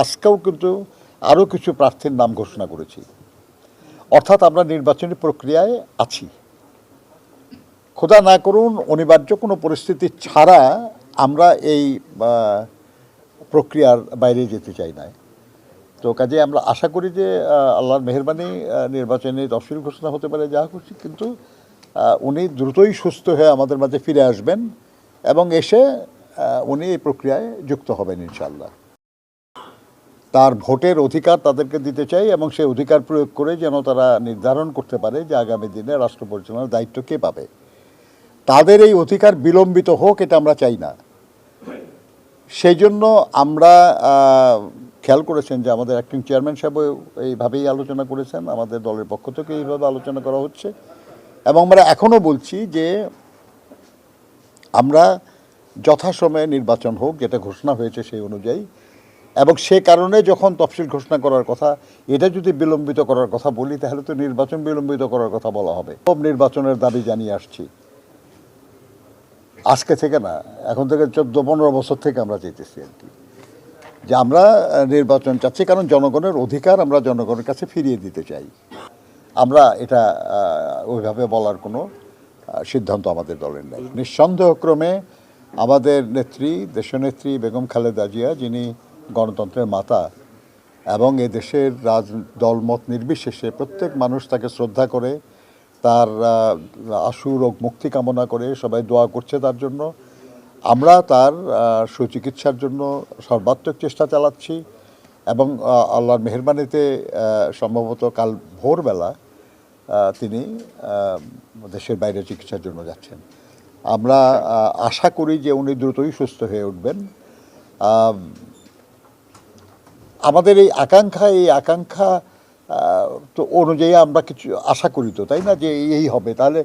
আজকেও কিন্তু আরও কিছু প্রার্থীর নাম ঘোষণা করেছি। অর্থাৎ আমরা নির্বাচনী প্রক্রিয়ায় আছি। খোদা না করুন, অনিবার্য কোনো পরিস্থিতি ছাড়া আমরা এই প্রক্রিয়ার বাইরে যেতে চাই না। তো কাজে আমরা আশা করি যে আল্লাহর মেহরবানি নির্বাচনে তফসিল ঘোষণা হতে পারে যা খুশি, কিন্তু উনি দ্রুতই সুস্থ হয়ে আমাদের মাঝে ফিরে আসবেন এবং এসে উনি এই প্রক্রিয়ায় যুক্ত হবেন ইনশাল্লাহ তার ভোটের অধিকার তাদেরকে দিতে চাই এবং সেই অধিকার প্রয়োগ করে যেন তারা নির্ধারণ করতে পারে যে আগামী দিনে রাষ্ট্র পরিচালনার দায়িত্ব কে পাবে। তাদের এই অধিকার বিলম্বিত হোক, এটা আমরা চাই না। সেই জন্য আমরা খেয়াল করেছেন যে আমাদের অ্যাক্টিং চেয়ারম্যান সাহেব এইভাবেই আলোচনা করেছেন, আমাদের দলের পক্ষ থেকে এইভাবে আলোচনা করা হচ্ছে। এবং আমরা এখনও বলছি যে আমরা যথাসময়ে নির্বাচন হোক, যেটা ঘোষণা হয়েছে সেই অনুযায়ী এবং সে কারণে যখন তফসিল ঘোষণা করার কথা, এটা যদি বিলম্বিত করার কথা বলি, তাহলে তো নির্বাচন বিলম্বিত করার কথা বলা হবে। সব নির্বাচনের দাবি জানিয়ে আসছি। আজকে থেকে না, এখন থেকে চোদ্দ, পনেরো বছর থেকে আমরা চাইতেছি আর কি। যে আমরা নির্বাচন চাচ্ছি, কারণ জনগণের অধিকার আমরা জনগণের কাছে ফিরিয়ে দিতে চাই। আমরা এটা ওইভাবে বলার কোনো সিদ্ধান্ত আমাদের দলের নেই। নিঃসন্দেহক্রমে আমাদের নেত্রী, দেশনেত্রী বেগম খালেদা জিয়া, যিনি গণতন্ত্রের মাতা এবং এ দেশের রাজ, দলমত নির্বিশেষে প্রত্যেক মানুষ তাকে শ্রদ্ধা করে, তার আশু, রোগ মুক্তি কামনা করে সবাই দোয়া করছে তার জন্য। আমরা তার সুচিকিৎসার জন্য সর্বাত্মক চেষ্টা চালাচ্ছি এবং আল্লাহর মেহরবানিতে সম্ভবত কাল ভোরবেলা তিনি দেশের বাইরে চিকিৎসার জন্য যাচ্ছেন। আমরা আশা করি যে উনি দ্রুতই সুস্থ হয়ে উঠবেন। আমাদের এই আকাঙ্ক্ষা এই আকাঙ্ক্ষা তো অনুযায়ী আমরা কিছু আশা করি তো, তাই না? যে এই হবে। তাহলে